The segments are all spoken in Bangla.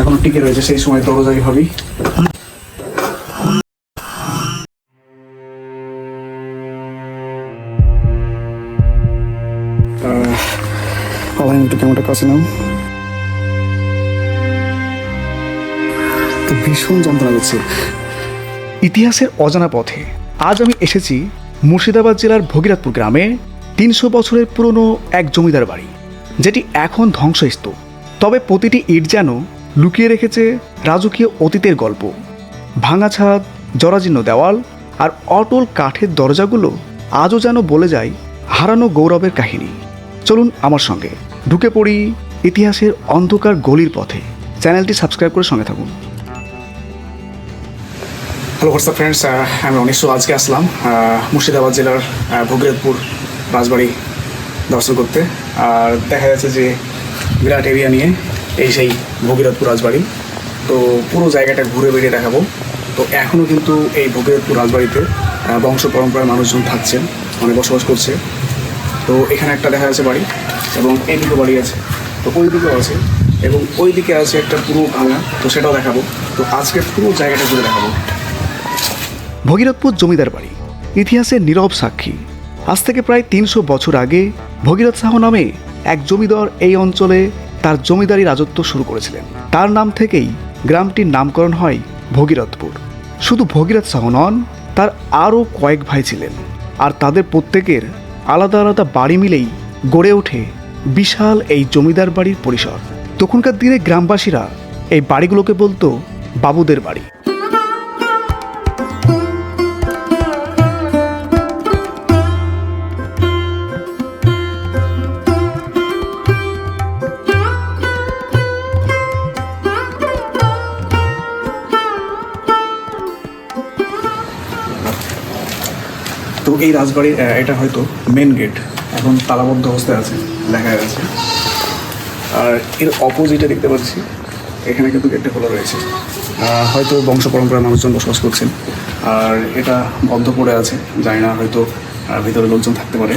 এখনও টিকে রয়েছে, সেই সময় দরজাই হবি ভীষণ যন্ত্রণা করছে ইতিহাসের অজানা পথে আজ আমি এসেছি মুর্শিদাবাদ জেলার ভগীরথপুর গ্রামে তিনশো বছরের পুরনো এক জমিদার বাড়ি, যেটি এখন ধ্বংসস্তূপ। তবে প্রতিটি ইট যেন লুকিয়ে রেখেছে রাজকীয় অতীতের গল্প। ভাঙা ছাদ, জরাজীর্ণ দেওয়াল আর অটল কাঠের দরজাগুলো আজও যেন বলে যায় হারানো গৌরবের কাহিনী। চলুন আমার সঙ্গে। ঢুকে পড়ি ইতিহাসের অন্ধকার গলির পথে। চ্যানেলটি সাবস্ক্রাইব করে সঙ্গে থাকুন। হ্যালো হোয়াটসঅ্যাপ ফ্রেন্ডস আমি অনিশ্ব আজকে আসলাম মুর্শিদাবাদ জেলার ভগীরথপুর রাজবাড়ি দর্শন করতে। আর দেখা যাচ্ছে যে বিরাট এরিয়া নিয়ে এই সেই ভগীরথপুর রাজবাড়ি। তো পুরো জায়গাটা ঘুরে বেরিয়ে দেখাবো। তো এখনও কিন্তু এই ভগীরথপুর রাজবাড়িতে বংশ পরম্পরার মানুষজন থাকছেন মানে বসবাস করছে। তো এখানে একটা দেখা যাচ্ছে বাড়ি এবং এইদিকে বাড়ি আছে, তো ওই দিকেও আছে এবং ওই দিকে আছে একটা পুরো ভাঙা, তো সেটাও দেখাবো। তো আজকে পুরো জায়গাটা ঘুরে দেখাবো। ভগীরথপুর জমিদার বাড়ি, ইতিহাসের নীরব সাক্ষী। আজ থেকে প্রায় তিনশো বছর আগে ভগীরথ শাহ নামে এক জমিদার এই অঞ্চলে তার জমিদারি রাজত্ব শুরু করেছিলেন। তার নাম থেকেই গ্রামটির নামকরণ হয় ভগীরথপুর। শুধু ভগীরথ শাহ নন, তার আরও কয়েক ভাই ছিলেন। আর তাদের প্রত্যেকের আলাদা আলাদা বাড়ি মিলেই গড়ে ওঠে বিশাল এই জমিদার বাড়ির পরিসর। তখনকার দিনে গ্রামবাসীরা এই বাড়িগুলোকে বলতো বাবুদের বাড়ি। তো এই রাজবাড়ির এটা হয়তো মেন গেট এখন তালাবদ্ধ অবস্থায় আছে, দেখা যাচ্ছে। আর এর অপোজিটে দেখতে পাচ্ছি, এখানে কিন্তু গেটটা খোলা রয়েছে। হয়তো বংশ পরম্পরার মানুষজন বসবাস করছেন। আর এটা বন্ধ পড়ে আছে, জানি না হয়তো ভিতরে লোকজন থাকতে পারে।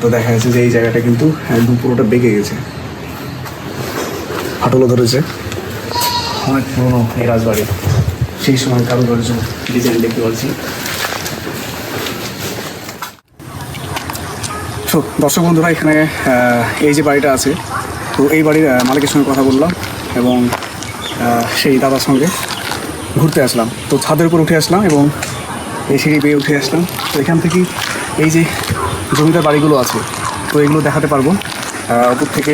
তো দেখা যাচ্ছে যে এই জায়গাটা কিন্তু একদম পুরোটা বেঁকে গেছে। হাটলো ধরেছে। অনেক পুরনো এই রাজবাড়ি। সেই সময় কারুকার্য ডিজাইন দেখতে পাচ্ছি। তো দর্শক বন্ধুরা, এখানে এই যে বাড়িটা আছে, তো এই বাড়ির মালিকের সঙ্গে কথা বললাম এবং সেই দাদার সঙ্গে ঘুরতে আসলাম। তো ছাদের উপর উঠে আসলাম এবং এই সিঁড়ি বেয়ে উঠে আসলাম। তো এখান থেকে এই যে জমিদার বাড়িগুলো আছে, তো এগুলো দেখাতে পারব। উপর থেকে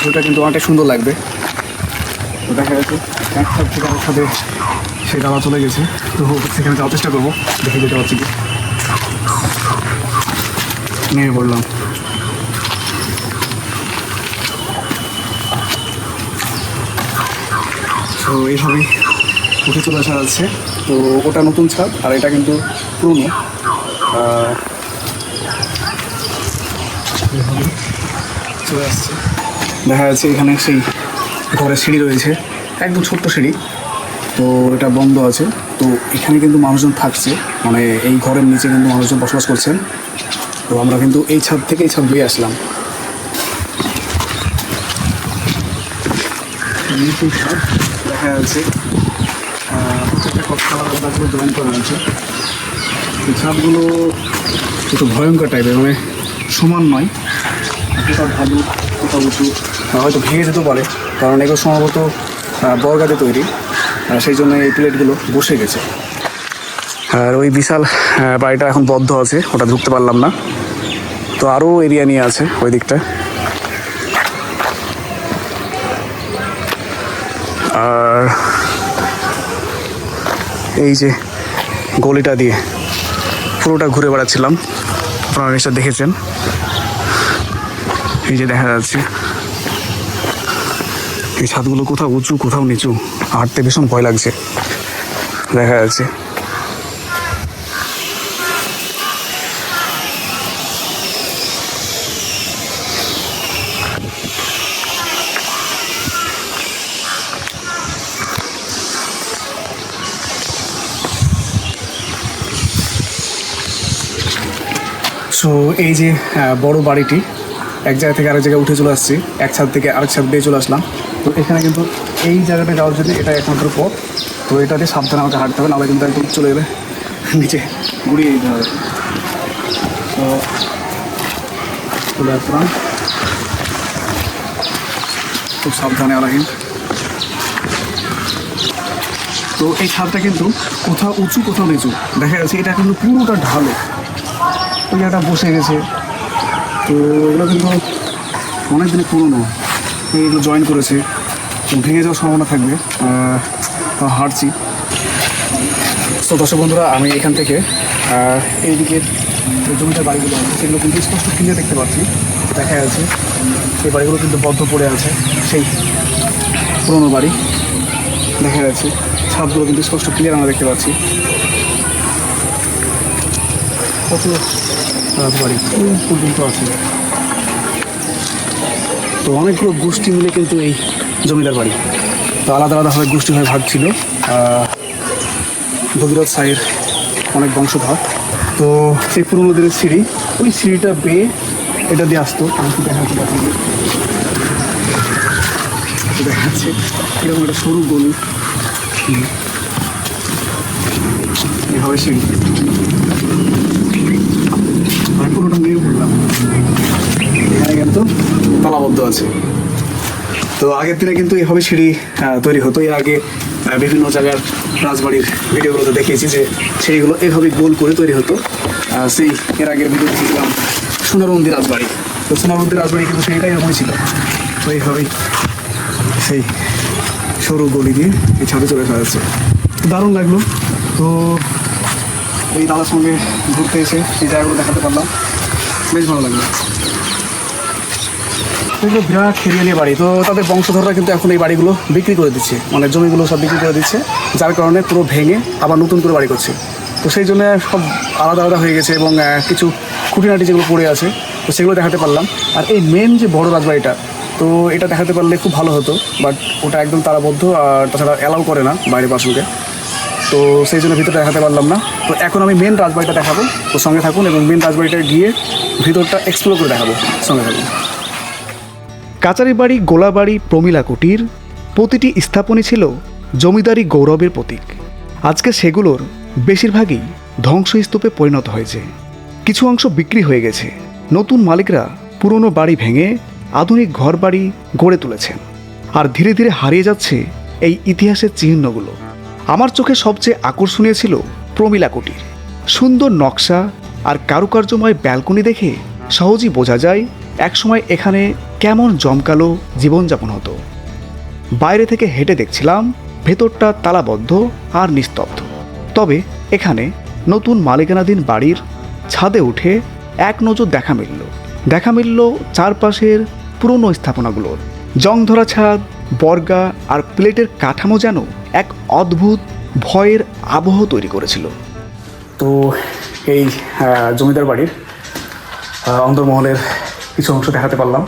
ভিউটা কিন্তু অনেকটা সুন্দর লাগবে। তো দেখা যাচ্ছে এক ছাদে সেই দাদা চলে গেছে। তো সেখানে যাওয়ার চেষ্টা করব, দেখে যেতে পারছি কি। নেমে পড়লাম তো এইভাবেই উঠে চলে আসা যাচ্ছে তো ওটা নতুন ছাদ, আর এটা কিন্তু পুরনো। চলে আসছে। দেখা যাচ্ছে এখানে সেই ঘরের সিঁড়ি রয়েছে। একদম ছোট্ট সিঁড়ি। তো এটা বন্ধ আছে। তো এখানে কিন্তু মানুষজন থাকছে। মানে এই ঘরের নিচে কিন্তু মানুষজন বসবাস করছেন। তো আমরা কিন্তু এই ছাদ থেকে এই ছাদ দিয়ে আসলাম। দেখা যাচ্ছে। প্রত্যেকটা করা এই ভয়ঙ্কর টাইপের মানে সমান নয়। হয়তো ভেঙে যেতে পারে, কারণ এগুলো সম্ভবত বর্গাতে তৈরি। সেই জন্য এই প্লেটগুলো বসে গেছে। আর ওই বিশাল বাড়িটা এখন বদ্ধ আছে, ওটা ঢুকতে পারলাম না। তো আরও এরিয়া নিয়ে আছে ওই দিকটা। আর এই যে গলিটা দিয়ে পুরোটা ঘুরে বেড়াচ্ছিলাম। আপনারা নিশ্চয় দেখেছেন। এই যে দেখা যাচ্ছে, এই ছাদগুলো কোথাও উঁচু, কোথাও নিচু, হাঁটতে ভীষণ ভয় লাগছে। দেখা যাচ্ছে। সো এই যে বড় বাড়িটি, এক জায়গা থেকে আরেক জায়গায় উঠে চলে আসছি, এক ছাদ থেকে আরেক ছাদ দিয়ে চলে আসলাম। তো এখানে কিন্তু এই জায়গাটা যাওয়ার জন্য এটা একমাত্র পথ। তো এটাতে সাবধানে আমাকে হাঁটতে হবে, নাহলে কিন্তু একদম চলে গেলে নিচে ঘুরিয়ে দিতে হবে। তো চলে আসলাম। খুব সাবধানে আলাহিন। তো এই ছাদটা কিন্তু কোথাও উঁচু, কোথাও নিচু, দেখা যাচ্ছে এটা কিন্তু পুরোটা ঢালো। জায়গাটা বসে গেছে। তো এগুলো কিন্তু অনেক দিনে পুরোনো। এগুলো জয়েন করেছে তো ভেঙে যাওয়ার সম্ভাবনা থাকবে। আহ, তো দর্শক বন্ধুরা আমি এখান থেকে আহ, এইদিকে যে জমিটার বাড়িগুলো আছে সেগুলো কিন্তু স্পষ্ট ক্লিয়ার দেখতে পাচ্ছি। দেখা যাচ্ছে সেই বাড়িগুলো কিন্তু বদ্ধ পড়ে আছে সেই পুরোনো বাড়ি। দেখা যাচ্ছে ছাদগুলো কিন্তু স্পষ্ট ক্লিয়ার আমরা দেখতে পাচ্ছি। কত রাজবাড়ি ওই পর্যন্ত আছে। তো অনেকগুলো গোষ্ঠী মিলে কিন্তু এই জমিদার বাড়ি। তো আলাদা আলাদাভাবে গোষ্ঠী হয়ে ভাগ ছিল। ভগীরথ সাহের অনেক বংশধর। তো সেই পুরোনো দিনের সিঁড়ি, ওই সিঁড়িটা বেয়ে এটা দিয়ে আসতো। আমি দেখাচ্ছি। দেখুন। এই দেখা যাচ্ছে এরকম একটা সরু গলি। এভাবে সিঁড়ি। আমি পুরোটা এখানে কিন্তু তালাবদ্ধ আছে। তো আগের দিনে কিন্তু এভাবে সিঁড়ি তৈরি হতো। এর আগে বিভিন্ন জায়গার রাজবাড়ির ভিডিওগুলোতে দেখিয়েছি যে সিঁড়িগুলো এভাবে গোল করে তৈরি হতো। সেই এর আগের ভিডিও দেখেছিলাম সোনারমন্দি রাজবাড়ি। তো সোনারমন্দি রাজবাড়ি কিন্তু সেইটাই এরকমই ছিল। তো এইভাবেই সেই সরু গলি দিয়ে এই ছাদে চলে আসা যাচ্ছে দারুণ লাগল। তো এই দাদার সঙ্গে ঘুরতে এসে এই জায়গাগুলো দেখাতে পারলাম। বেশ ভালো লাগল। এগুলো বিরাট খেরিয়ালি বাড়ি, তো তাদের বংশধররা কিন্তু এখন এই বাড়িগুলো বিক্রি করে দিচ্ছে। মানে জমিগুলো সব বিক্রি করে দিচ্ছে, যার কারণে পুরো ভেঙে আবার নতুন করে বাড়ি করছে। তো সেই জন্য সব আলাদা আলাদা হয়ে গেছে এবং কিছু খুঁটিনাটি যেগুলো পড়ে আছে, তো সেগুলো দেখাতে পারলাম। আর এই মেন যে বড় রাজবাড়িটা, তো এটা দেখাতে পারলে খুব ভালো হতো বাট ওটা একদম তারাবদ্ধ আর তাছাড়া অ্যালাউ করে না বাইরের পার্সনকে তো সেই জন্য ভিতরটা দেখাতে পারলাম না। তো এখন আমি মেন রাজবাড়িটা দেখাবো। তো সঙ্গে থাকুন এবং মেন রাজবাড়িটা গিয়ে ভিতরটা এক্সপ্লোর করে দেখাবো। সঙ্গে থাকুন। কাচারি বাড়ি গোলাবাড়ি, প্রমিলা কুটির প্রতিটি স্থাপনই ছিল জমিদারি গৌরবের প্রতীক। আজকে সেগুলোর বেশিরভাগই ধ্বংসস্তূপে পরিণত হয়েছে। কিছু অংশ বিক্রি হয়ে গেছে। নতুন মালিকরা পুরনো বাড়ি ভেঙে আধুনিক ঘরবাড়ি গড়ে তুলেছেন। আর ধীরে ধীরে হারিয়ে যাচ্ছে এই ইতিহাসের চিহ্নগুলো। আমার চোখে সবচেয়ে আকর্ষণীয় ছিল প্রমিলা কুটির। সুন্দর নকশা আর কারুকার্যময় ব্যালকনি দেখে সহজেই বোঝা যায় একসময় এখানে কেমন জমকালো জীবনযাপন হতো। বাইরে থেকে হেঁটে দেখছিলাম ভেতরটা তালাবদ্ধ আর নিস্তব্ধ। তবে এখানে নতুন মালিকানাধীন বাড়ির ছাদে উঠে এক নজর দেখা মিলল। দেখা মিলল চারপাশের পুরনো স্থাপনাগুলোর। জং ধরা ছাদ, বর্গা আর প্লেটের কাঠামো যেন এক অদ্ভুত ভয়ের আবহ তৈরি করেছিল। তো এই জমিদার বাড়ির আহ, অন্দরমহলের কিছু অংশ দেখাতে পারলাম।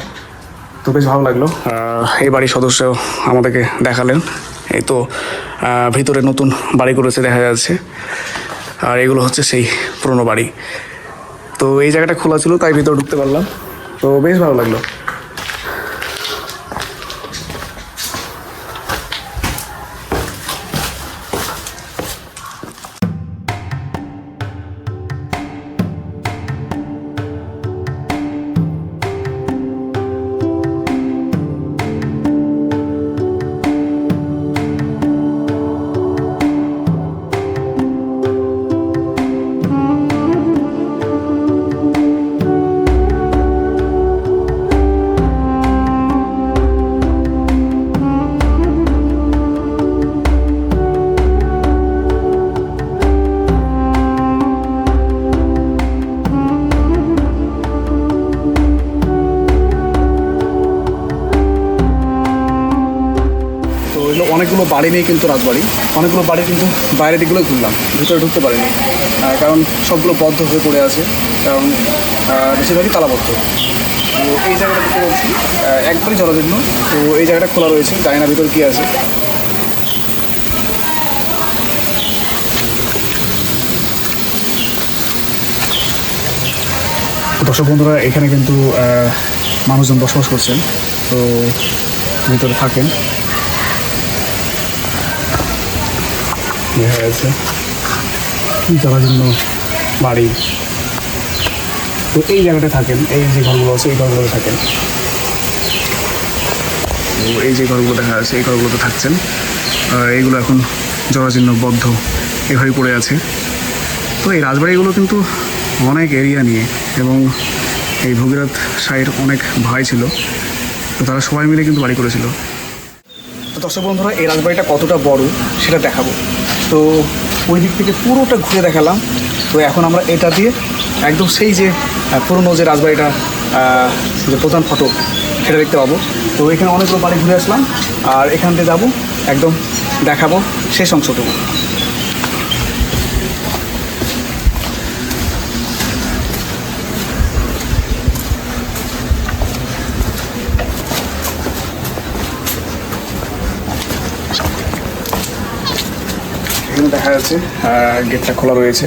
তো বেশ ভালো লাগল। এই বাড়ির সদস্য আমাদেরকে দেখালেন। এই তো ভিতরে নতুন বাড়ি করেছে দেখা যাচ্ছে। আর এগুলো হচ্ছে সেই পুরনো বাড়ি। তো এই জায়গাটা খোলা ছিল তাই ভিতরে ঢুকতে পারলাম। তো বেশ ভালো লাগল। অনেকগুলো বাড়ি নেই কিন্তু রাজবাড়ি। অনেকগুলো বাড়ি কিন্তু বাইরের দিকগুলো ঘুরলাম ভিতরে ঢুকতে পারিনি। কারণ সবগুলো বদ্ধ হয়ে পড়ে আছে কারণ বেশিরভাগই তালাবদ্ধ। তো এই জায়গাটা দেখতে আহ, একবারই জলবিঘ্ন তো এই জায়গাটা খোলা রয়েছে জানি না ভিতরে কী আছে। দর্শক বন্ধুরা এখানে কিন্তু মানুষজন বসবাস করছেন তো ভিতরে থাকেন। দেখা যাচ্ছে। যারা জন্য বাড়ি। তো এই জায়গাটা থাকেন, এই যে ঘরগুলো আছে, এই ঘরগুলোতে থাকেন। এই যে ঘরগুলো দেখা যাচ্ছে, এই ঘরগুলোতে থাকছেন। এইগুলো এখন জরাজীর্ণ, বদ্ধ, এভাবে পড়ে আছে। তো এই রাজবাড়িগুলো কিন্তু অনেক এরিয়া নিয়ে এবং এই ভগীরথ সাহের অনেক ভাই ছিল। তো তারা সবাই মিলে কিন্তু বাড়ি করেছিল। তো দর্শক বন্ধুরা, এই রাজবাড়িটা কতটা বড় সেটা দেখাবো। তো ওই দিক থেকে পুরোটা ঘুরে দেখালাম। তো এখন আমরা এটা দিয়ে একদম সেই যে পুরনো যে রাজবাড়িটা যে প্রধান ফটক, সেটা দেখতে পাবো। তো এখানে অনেকগুলো বাড়ি ঘুরে আসলাম। আর এখান থেকে যাব, একদম দেখাবো শেষ অংশটুকু এখানে দেখা যাচ্ছে গেটটা খোলা রয়েছে।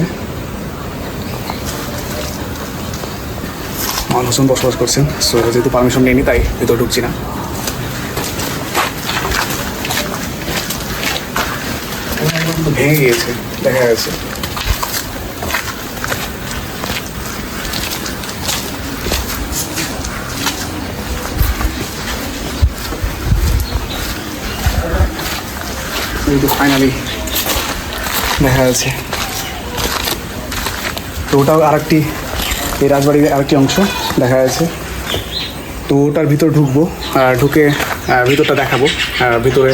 মানুষজন বসবাস করছেন সো যেহেতু পারমিশন নেয়নি, তাই ভিতরে ঢুকছি না। ভেঙে গিয়েছে, দেখা যাচ্ছে। ফাইনালি দেখা যাচ্ছে তো ওটাও আরেকটি, এই রাজবাড়ির আরেকটি অংশ দেখা যাচ্ছে। তো ওটার ভিতর ঢুকবো ঢুকে ভিতরটা দেখাবো ভিতরে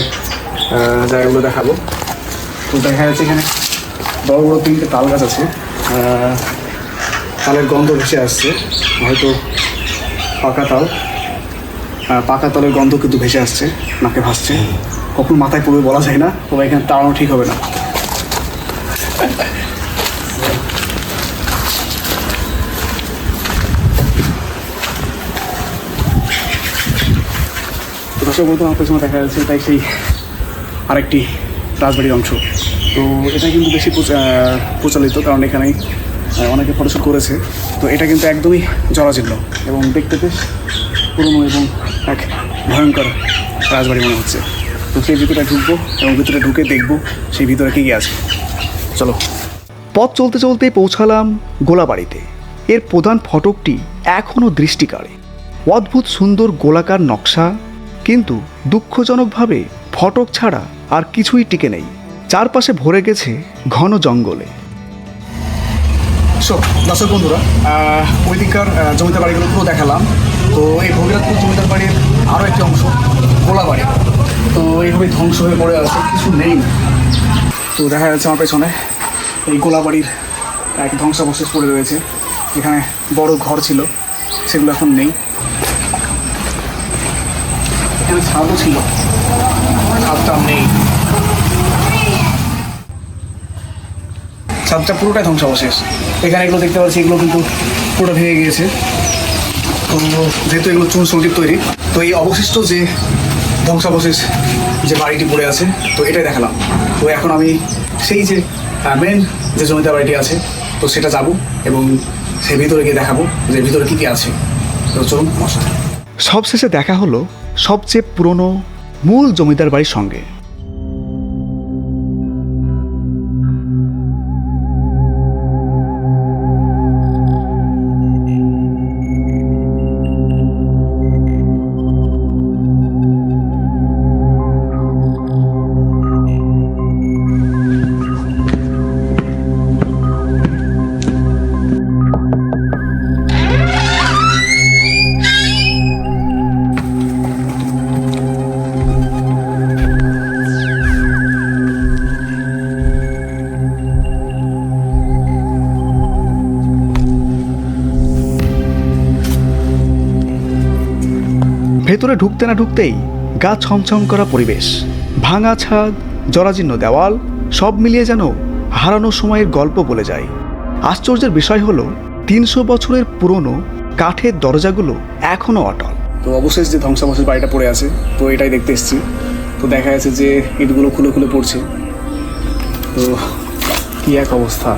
জায়গাগুলো দেখাবো। তো দেখা যাচ্ছে এখানে বড় বড় তিনটে তাল গাছ আছে। তালের গন্ধ ভেসে আসছে, হয়তো পাকা তাল। পাকা তালের গন্ধ কিন্তু ভেসে আসছে, নাকে ভাসছে। কখন মাথায় পড়বে বলা যায় না, তবে এখানে তাড়ানো ঠিক হবে না। দর্শক বলতে আমার পেছনে দেখা যাচ্ছে, এটাই সেই আরেকটি রাজবাড়ির অংশ। তো এটা কিন্তু বেশি প্রচলিত কারণ এখানেই অনেকে ফটোশ্যুট করেছে। তো এটা কিন্তু একদমই জরাজীর্ণ এবং দেখতে বেশ পুরনো এবং এক ভয়ঙ্কর রাজবাড়ি মনে হচ্ছে। তো সেই ভিতরে ঢুকবো এবং ভিতরে ঢুকে দেখব সেই ভিতরে কী কী আছে। চলো। পথ চলতে চলতে পৌঁছালাম গোলাবাড়িতে। এর প্রধান ফটকটি এখনও দৃষ্টিকারে অদ্ভুত সুন্দর গোলাকার নকশা কিন্তু দুঃখজনকভাবে ফটক ছাড়া আর কিছুই টিকে নেই। চারপাশে ভরে গেছে ঘন জঙ্গলে। সো দর্শক বন্ধুরা আহ, ওই দিককার জমিদার বাড়িগুলো দেখালাম। তো এই ভগীরথপুর জমিদার বাড়ির আরও একটি অংশ গোলা বাড়ি। তো এইভাবে ধ্বংস হয়ে পড়ে আছে কিছু নেই। তো দেখা যাচ্ছে আমার পেছনে এই গোলা বাড়ির এক ধ্বংসাবশেষ পড়ে রয়েছে। এখানে বড় ঘর ছিল সেগুলো এখন নেই। এখানে ছাদও ছিল। ছাদটা নেই ছাদটা পুরোটাই ধ্বংসাবশেষ। এখানে এগুলো দেখতে পাচ্ছি, এগুলো কিন্তু পুরোটা ভেঙে গিয়েছে। তো যেহেতু এগুলো চুন সংগীত তৈরি, তো এই অবশিষ্ট যে ধ্বংসাবশেষ যে বাড়িটি পড়ে আছে, তো এটাই দেখালাম। তো এখন আমি সেই যে মেন যে জমিদার বাড়িটি আছে, তো সেটা যাব এবং সে ভিতরে গিয়ে দেখাবো যে ভিতরে কী কী আছে। তো চলুন। সবশেষে দেখা হলো সবচেয়ে পুরনো মূল জমিদার বাড়ির সঙ্গে। ভেতরে ঢুকতে না ঢুকতেই গা ছমছম করা পরিবেশ। ভাঙা ছাদ, জরাজীর্ণ দেওয়াল, সব মিলিয়ে যেন হারানো সময়ের গল্প বলে যায়। আশ্চর্যের বিষয় হলো, তিনশো বছরের পুরনো কাঠের দরজাগুলো এখনও অটল। তো অবশেষ যে ধ্বংসাবশেষ বাড়িটা পড়ে আছে, তো এটাই দেখতে এসেছি। তো দেখা যাচ্ছে যে ইটগুলো খুলে খুলে পড়ছে। তো কী এক অবস্থা।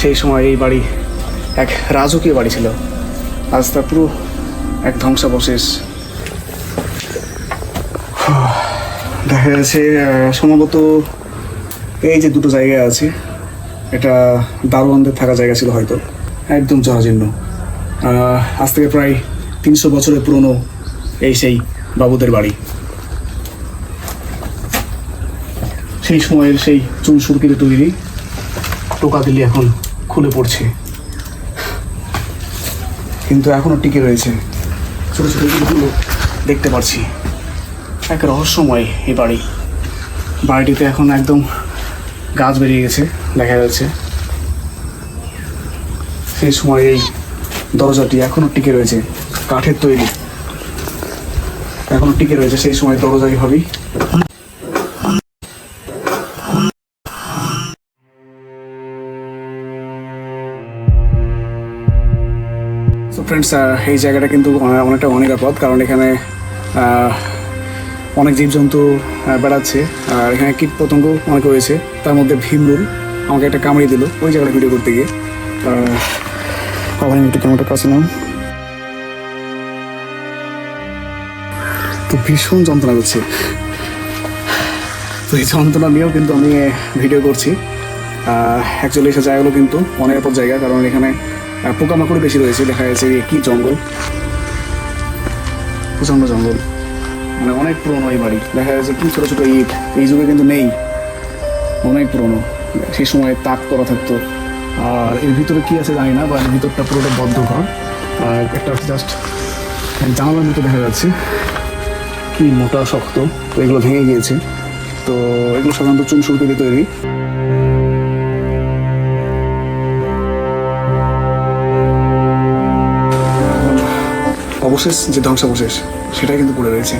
সেই সময় এই বাড়ি এক রাজকীয় বাড়ি ছিল। আজ তা পুরো এক ধ্বংসাবশেষ। দেখা যাচ্ছে সম্ভবত এই যে দুটো জায়গা আছে, এটা দারোয়ানদের থাকা জায়গা ছিল হয়তো। একদম জরাজীর্ণ। আজ থেকে প্রায় তিনশো বছরের পুরনো এই সেই বাবুদের বাড়ি। সেই সময়ের সেই চুন সুরকিতে তৈরি টোকা দিলি এখন খুলে পড়ছে। কিন্তু এখনও টিকে রয়েছে। ছোট ছোট ইটগুলো দেখতে পাচ্ছি এক রহস্যময় এই বাড়ি। বাড়িটিতে এখন একদম গাছ বেরিয়ে গেছে, দেখা যাচ্ছে। সেই সময় এই দরজাটি এখনও টিকে রয়েছে, কাঠের তৈরি। এখনও টিকে রয়েছে সেই সময় দরজাই হবেই ফ্রেন্ডস এই জায়গাটা কিন্তু অনেকটা অনিরাপদ, কারণ এখানে অনেক জীবজন্তু বেড়াচ্ছে, আর এখানে কীট পতঙ্গ অনেক রয়েছে, তার মধ্যে ভীমরুল আমাকে একটা কামড়িয়ে দিল, ওই জায়গাটা ভিডিও করতে গিয়ে। কভারিং একটু ক্যামেরাটা কাছে নাও। তো ভীষণ যন্ত্রণা করছে। তো এই যন্ত্রণা নিয়েও কিন্তু আমি ভিডিও করছি। অ্যাকচুয়ালি সে জায়গাগুলো কিন্তু অনিরাপদ জায়গা, কারণ এখানে পোকামাকড় বেশি রয়েছে, দেখা যাচ্ছে যে কি জঙ্গল? প্রচণ্ড জঙ্গল। মানে অনেক পুরনো এই বাড়ি। দেখা যাচ্ছে কি ছোটো ছোটো ইট, এই যুগে কিন্তু নেই। অনেক পুরনো। সেই সময় তাক করা থাকতো। আর এর ভিতরে কি আছে জানি না, বা এর ভিতরটা পুরোটা বদ্ধ ঘর। আর একটা জাস্ট জানালার মতো দেখা যাচ্ছে। কি মোটা, শক্ত। তো এগুলো ভেঙে গিয়েছে। তো এগুলো সাধারণত চুন সুরকি দিয়ে তৈরি। অবশেষ যে ধ্বংসাবশেষ সেটা কিন্তু পড়ে রয়েছে।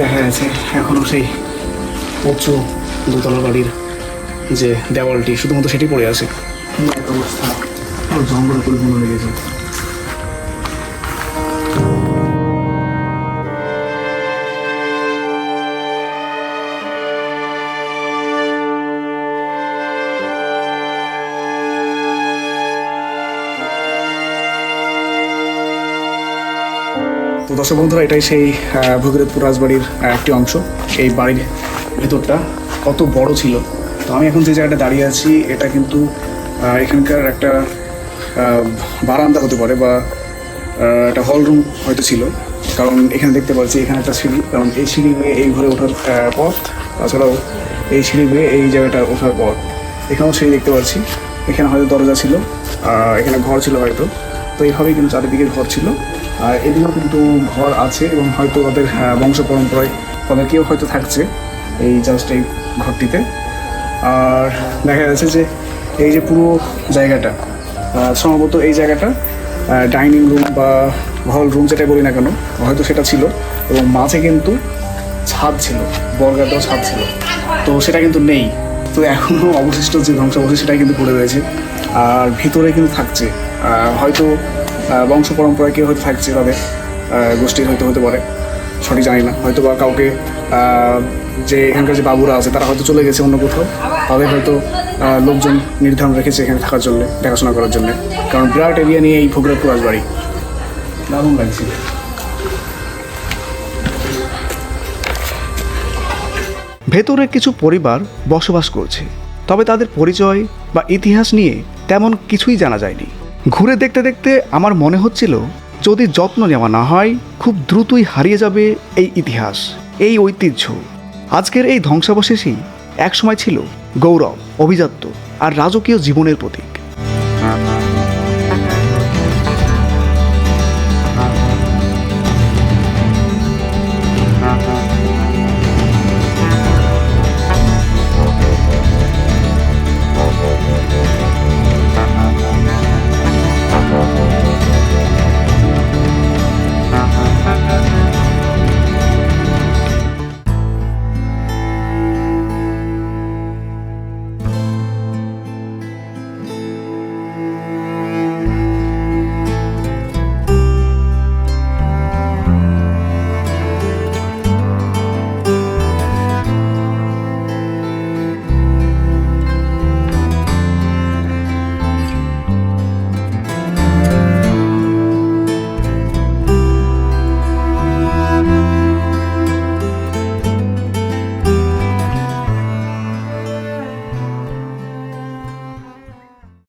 দেখা যাচ্ছে এখনও সেই উঁচু দোতলা বাড়ির যে দেওয়ালটি, শুধুমাত্র সেটি পড়ে আছে। অবস্থা। জঙ্গল পরিপূর্ণ লেগেছে দর্শক বন্ধুরা এটাই সেই ভগীরথপুর রাজবাড়ির একটি অংশ। এই বাড়ির ভেতরটা কত বড় ছিল। তো আমি এখন যে জায়গাটা দাঁড়িয়ে আছি, এটা কিন্তু এখানকার একটা বারান্দা হতে পারে বা একটা হল রুম হয়তো ছিল। কারণ এখানে দেখতে পাচ্ছি এখানে একটা সিঁড়ি। কারণ এই সিঁড়ি বেয়ে এই ঘরে ওঠার পথ, তাছাড়াও এই সিঁড়ি বেয়ে এই জায়গাটা ওঠার পথ। এখানেও সিঁড়ি দেখতে পাচ্ছি। এখানে হয়তো দরজা ছিল এখানে ঘর ছিল হয়তো। তো এইভাবেই কিন্তু চারিদিকে ঘর ছিল। আর এদিকেও কিন্তু ঘর আছে এবং হয়তো তাদের বংশ পরম্পরায় তাদের কেউ হয়তো থাকছে এই জাস্ট এই ঘরটিতে। আর দেখা যাচ্ছে যে এই যে পুরো জায়গাটা সম্ভবত এই জায়গাটা ডাইনিং রুম বা হল রুম যেটা বলি না কেন, হয়তো সেটা ছিল এবং মাঝে কিন্তু ছাদ ছিল, বর্গাটাও ছাদ ছিল। তো সেটা কিন্তু নেই। তো এখনও অবশিষ্ট যে ধ্বংসাবশেষ সেটাই কিন্তু পড়ে রয়েছে। আর ভিতরে কিন্তু থাকছে। হয়তো বংশ পরম্পরায় কেউ হয়তো থাকছে তাদের গোষ্ঠীর হয়তো হতে পারে, সঠিক জানি না। হয়তো বা কাউকে যে এখানকার যে বাবুরা আছে, তারা হয়তো চলে গেছে অন্য কোথাও, তাদের হয়তো লোকজন নির্ধারণ রেখেছে এখানে থাকার জন্য, দেখাশোনা করার জন্য। কারণ বিরাট এরিয়া নিয়ে এই ভোগরাজপুর রাজবাড়ি। দারুণ লাগছে। ভেতরে কিছু পরিবার বসবাস করছে, তবে তাদের পরিচয় বা ইতিহাস নিয়ে তেমন কিছুই জানা যায়নি। ঘুরে দেখতে দেখতে আমার মনে হচ্ছিল, যদি যত্ন নেওয়া না হয়, খুব দ্রুতই হারিয়ে যাবে এই ইতিহাস, এই ঐতিহ্য। আজকের এই ধ্বংসাবশেষই একসময় ছিল গৌরব, অভিজাত্য আর রাজকীয় জীবনের প্রতীক।